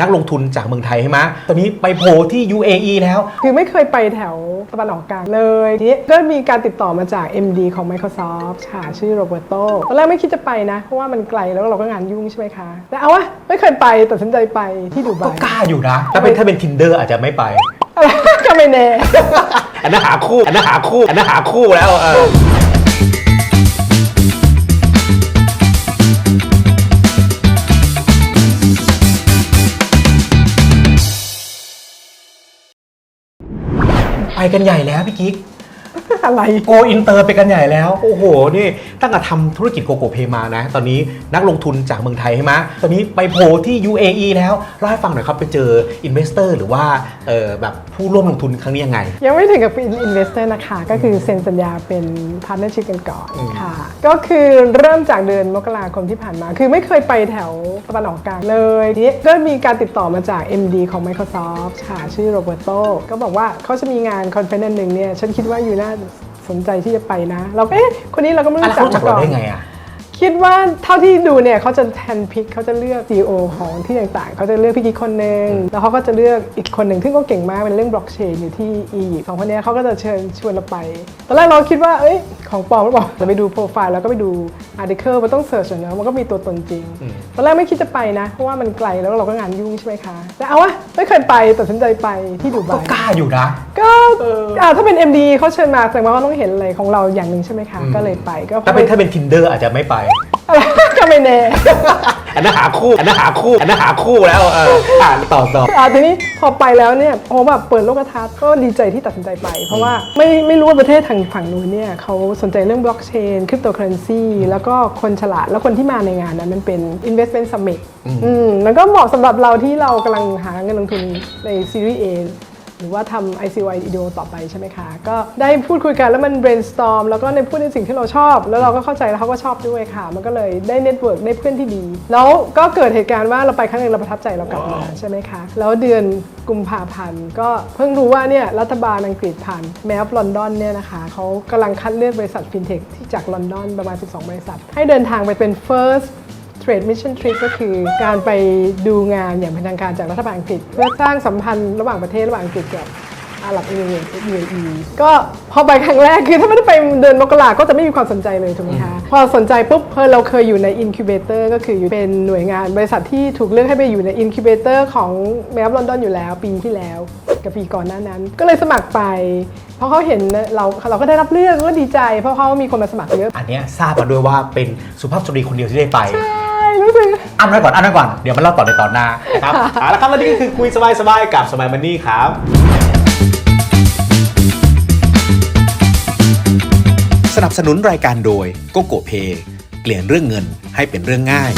นักลงทุนจากเมืองไทยใช่ไหมตอนนี้ไปโผล่ที่ UAE แล้ว คือไม่เคยไปแถวตะวันออกกลางเลยทีนี้ก็มีการติดต่อมาจาก MD ของ Microsoft ค่ะชื่อโรเบร์โตตอนแรกไม่คิดจะไปนะ เพราะว่ามันไกลแล้วเราก็งานยุ่งใช่ไหมคะ แต่เอาวะไม่เคยไปตัดสินใจไปที่ดูไบก็กล้าอยู่นะ ถ้าเป็นถ้าเป็น Tinder อาจจะไม่ไปอะไรก็ไม่แน่ อันนั้นหาคู่ อันนั้นหาคู่ อันนั้นหาคู่แล้วเออ ไปกันใหญ่แล้วพี่กิ๊ก อะไรโกอินเตอร์ไปกันใหญ่แล้ว โอ้โห นี่ตั้งแต่ทำธุรกิจโกโก้เพมานะ ตอนนี้นักลงทุนจากเมืองไทยใช่ไหมตอนนี้ไปโผล่ที่ UAE แล้วเล่าให้ฟังหน่อยครับไปเจออินเวสเตอร์หรือว่าเออแบบผู้ร่วมลงทุนครั้งนี้ยังไง ยังไม่ถึงกับเป็นอินเวสเตอร์นะคะ ก็คือเซ็นสัญญาเป็นพาร์ n เนอร์ชิพกันก่อนค่ะ ก็คือเริ่มจากเดือนมกราคมที่ผ่านมา คือไม่เคยไปแถวตะวันออกกลางเลยทีนี้ก็มีการติดต่อมาจาก MD ของ Microsoft ค่ะชื่อโรเบร์โตก็บอกว่าเขาจะมีงานคอนเฟนซ์หนึ่งเนี่ยฉันคิดว่าอยู่น่าสนใจที่จะไปนะ เราก็เอ๊ะคนนี้เราก็ไม่อะไรรู้จักเขารู้จักมาเราก่อนได้ไงอะ คิดว่าเท่าที่ดูเนี่ยเขาจะแทนพิกเขาจะเลือก CEO ของที่ต่างๆ เขาจะเลือกพี่กิ๊กคนหนึ่งแล้วเขาก็จะเลือกอีกคนหนึ่งที่ก็เก่งมากเป็นเรื่องบล็อกเชนอยู่ที่อียิปต์สองคนเนี้ยเขาก็จะเชิญชวนเราไป ตอนแรกเราคิดว่าเอ้ยของปลอมหรือเปล่าเราไปดูโปรไฟล์แล้วก็ไปดูอาร์ติเคิลมันต้องเสิร์ชนะมันก็มีตัวตนจริง ตอนแรกไม่คิดจะไปนะเพราะว่ามันไกลแล้วเราก็งานยุ่งใช่ไหมคะแต่เอาวะไม่เคยไปตัดสินใจไปที่ดูไบก็กล้าอยู่นะก็อ่าถ้าเป็น MD เขาเชิญมาแสดงว่าเขาต้องเห็นอะไรของเราอย่างหนึ่งใช่ไหมคะก็เลยไปก็ถ้าเป็นถ้าเป็น Tinder อาจจะไม่ไป ก็ไม่แน่ อันนั้นหาคู่ อันนั้นหาคู่ อันนั้นหาคู่แล้วเอออ่านต่อต่อ อ่าทีนี้พอไปแล้วเนี่ยโอ้แบบเปิดโลกทัศน์ก็ดีใจที่ตัดสินใจไป เพราะว่าไม่ไม่รู้ว่าประเทศทางฝั่งนู้นเนี่ยเขาสนใจเรื่องบล็อกเชนคริปโตเคอเรนซีแล้วก็คนฉลาดแล้วคนที่มาในงานนั้นมันเป็น Investment Summit อืมแล้วก็เหมาะสำหรับเราที่เรากำลังหาเงินลงทุนในซีรีส์ A หรือว่าทำ ICY IDO ต่อไปใช่ไหมคะ ก็ได้พูดคุยกันแล้วมัน brainstorm แล้วก็ในพูดในสิ่งที่เราชอบ แล้วเราก็เข้าใจแล้วเขาก็ชอบด้วยค่ะ มันก็เลยได้เน็ตเวิร์กได้เพื่อนที่ดี แล้วก็เกิดเหตุการณ์ว่าเราไปครั้งหนึ่งเราประทับใจเรากลับมาใช่ไหมคะ แล้วเดือนกุมภาพันธ์ก็เพิ่งรู้ว่าเนี่ยรัฐบาลอังกฤษผ่านแมฟลอนดอนเนี่ยนะคะเขากำลังคัดเลือกบริษัทฟินเทคที่จากลอนดอนประมาณ 12 บริษัท ให้เดินทางไปเป็น first Trade Mission Trip ก็คือการไปดูงานอย่างเป็นทางการจากรัฐบาลอังกฤษ เพื่อสร้างสัมพันธ์ระหว่างประเทศระหว่างอังกฤษกับอาหรับเอมิเรตส์ UAE ก็พอไปครั้งแรกคือถ้าไม่ได้ไปเดือนมกราก็จะไม่มีความสนใจเลยถูกไหมคะ พอสนใจปุ๊บเออเราเคยอยู่ใน Incubator ก็คืออยู่เป็นหน่วยงานบริษัทที่ถูกเลือกให้ไปอยู่ใน Incubator ของแมฟลอนดอนอยู่แล้ว ปีที่แล้วกับปีก่อนหน้านั้น ก็เลยสมัครไป เพราะเขาเห็นเราเราก็ได้รับเลือกก็ดีใจ เพราะเขามีคนมาสมัครเยอะอันเนี้ยทราบมาด้วยว่าเป็นสุภาพสตรีคนเดียวที่ได้ไปใช่ รู้สึกอันไว้ก่อนอันไว้ก่อนเดี๋ยวมาเล่าต่อในตอนหน้านะครับเอาละครับแล้วนี่ก็คือคุยสบายๆกับสมัยมันนี่ครับสนับสนุนรายการโดยโกโกเพเปลี่ยนเรื่องเงินให้เป็นเรื่องง่าย